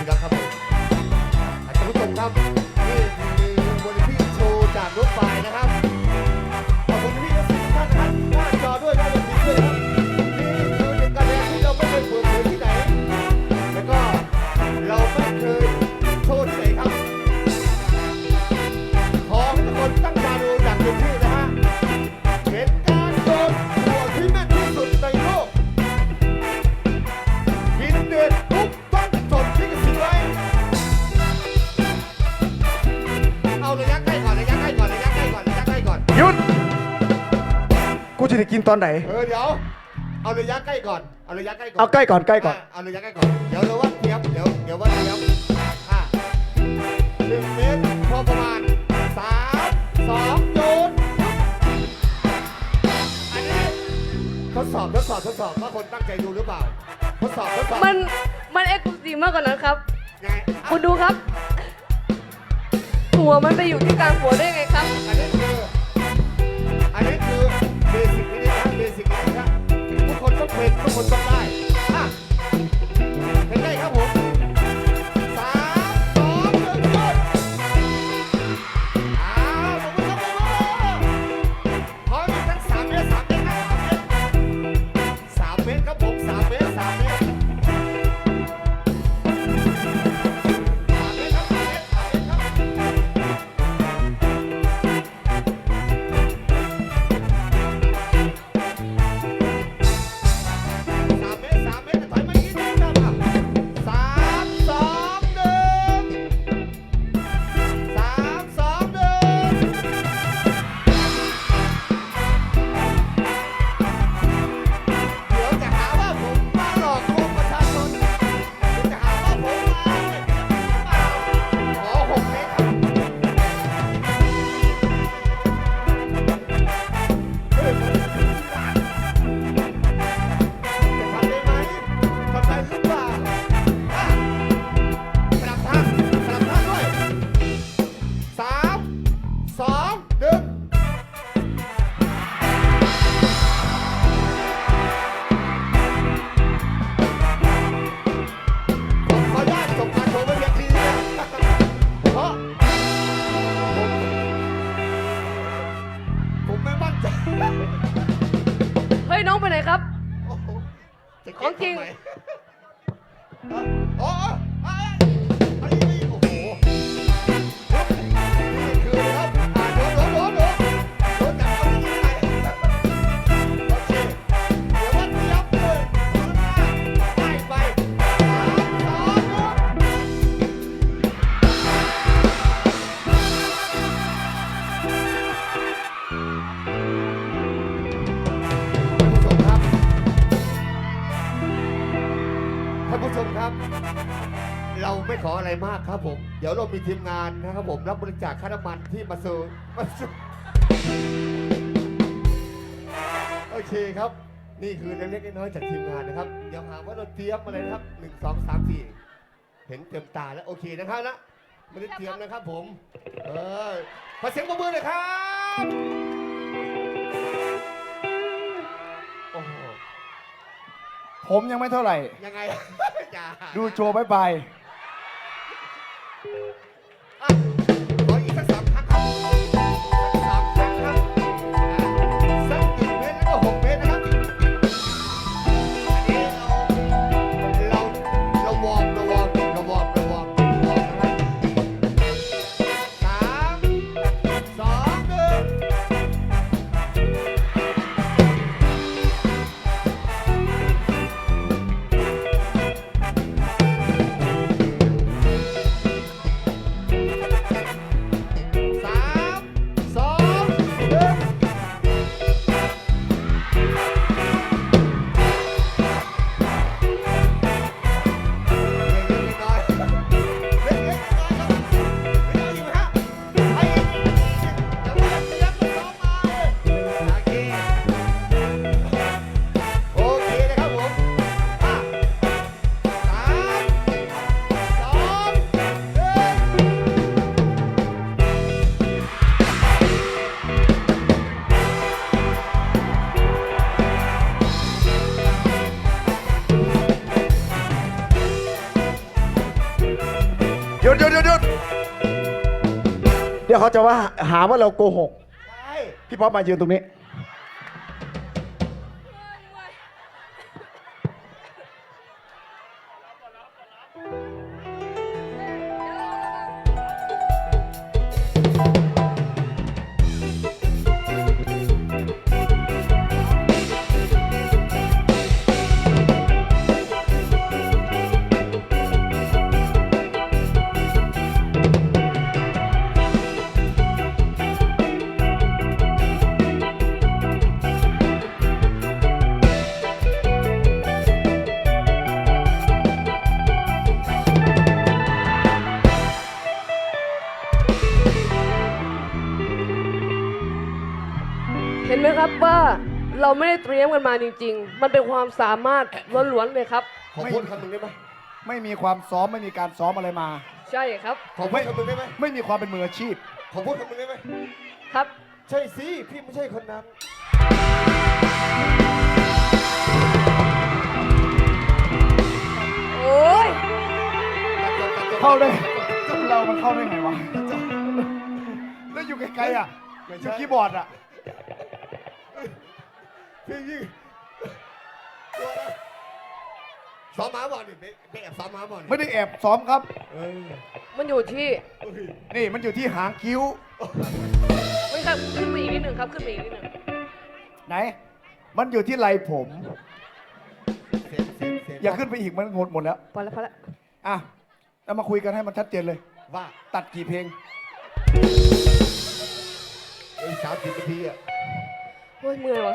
ที่รักครับท่านผู้ชมครับนี่คือบริที่โชว์จากรถไฟนะครับขอบคุณพี่ทั้งสี่ท่านนะครับหน้าจอด้วยหน้าเวทีด้วยครับ จะได้กินตอนไหน เออเดี๋ยว เอาระยะใกล้ก่อน เอาระยะใกล้ก่อนเอาใกล้ก่อนใกล้ก่อนะเอาระยะใกล้ก่อน เดี๋ยวเราวัดเทียบเดี๋ยวเดี๋ยววัดเทียบอะหนึ่งเมตรพอประมาณสามสองศูนย์อันนี้ทดสอบทดสอบทดสอบว่าคนตั้งใจดูหรือเปล่า ทดสอบทดสอบมันมันเอ็กซ์คลูซีฟมากกว่านั้นครับ ไงคุณดูครับ หัวมันไปอยู่ที่กลางหัวได้ยังไงครับ อันนี้ เป็นทุกคนต้องได้ ยน้องไปไหนครับโอ้โหจะขเก็อบงจริง ทำไมโอ้โหไอ้ไอ้ ครับท่านผู้ชมครับ เราไม่ขออะไรมากครับผม เดี๋ยวเรามีทีมงานนะครับผมรับบริจาคค่าน้ำมันที่มาสู่มาสู่โอเคครับ นี่คือเล็กๆน้อยๆจากทีมงานนะครับเดี๋ยวหาว่าเราเตรียมอะไรนะครับหนึ่งสองสามสี่เห็นเต็มตาแล้วโอเคนะครับนะไม่ได้เตรียมนะครับผม เออขอเสียงปรบมือหน่อยครับโอ้โหผมยังไม่เท่าไหร่ยังไงอย่า ดูโชว์บายบาย ยุดหยุดหยุดหยุดเดี๋ยวเขาจะว่าหาว่าเราโกหกใช่พี่ป๊อปมายืนตรงนี้ เห็นไหมครับว่าเราไม่ได้เตรียมกันมาจริง ๆ มันเป็นความสามารถล้วนๆเลยครับ ขอพูดคำหนึ่งได้ไหมไม่มีความซ้อมไม่มีการซ้อมอะไรมา ใช่ครับ ขอพูดคำหนึ่งได้ไหมไม่มีความเป็นมืออาชีพ ขอพูดคำหนึ่งได้ไหมครับ ใช่สิพี่ไม่ใช่คนนั้นโอ้ยเข้าได้เรามันเข้าได้ไงวะแล้วอยู่ไกลๆอะอยู่คีย์บอร์ดอะ พี่ยิ่งซ้อมม้าบอลดิไปแอบซ้อมม้าบอลไม่ได้แอบซ้อมครับ เออมันอยู่ที่เฮ้ยนี่มันอยู่ที่หางคิ้ว ไม่ครับขึ้นมาอีกนิดหนึ่งครับขึ้นมาอีกนิดหนึ่งไหน มันอยู่ที่ไหล่ผมเสียงเสียงเสียงอย่าขึ้นไปอีกมันหมดหมดแล้ว พอแล้วพอแล้วอะเรามาคุยกันให้มันชัดเจนเลย ว่าตัดกี่เพลง ไอ้สามสิบนาทีอะโอ้ยเมื่อยวะ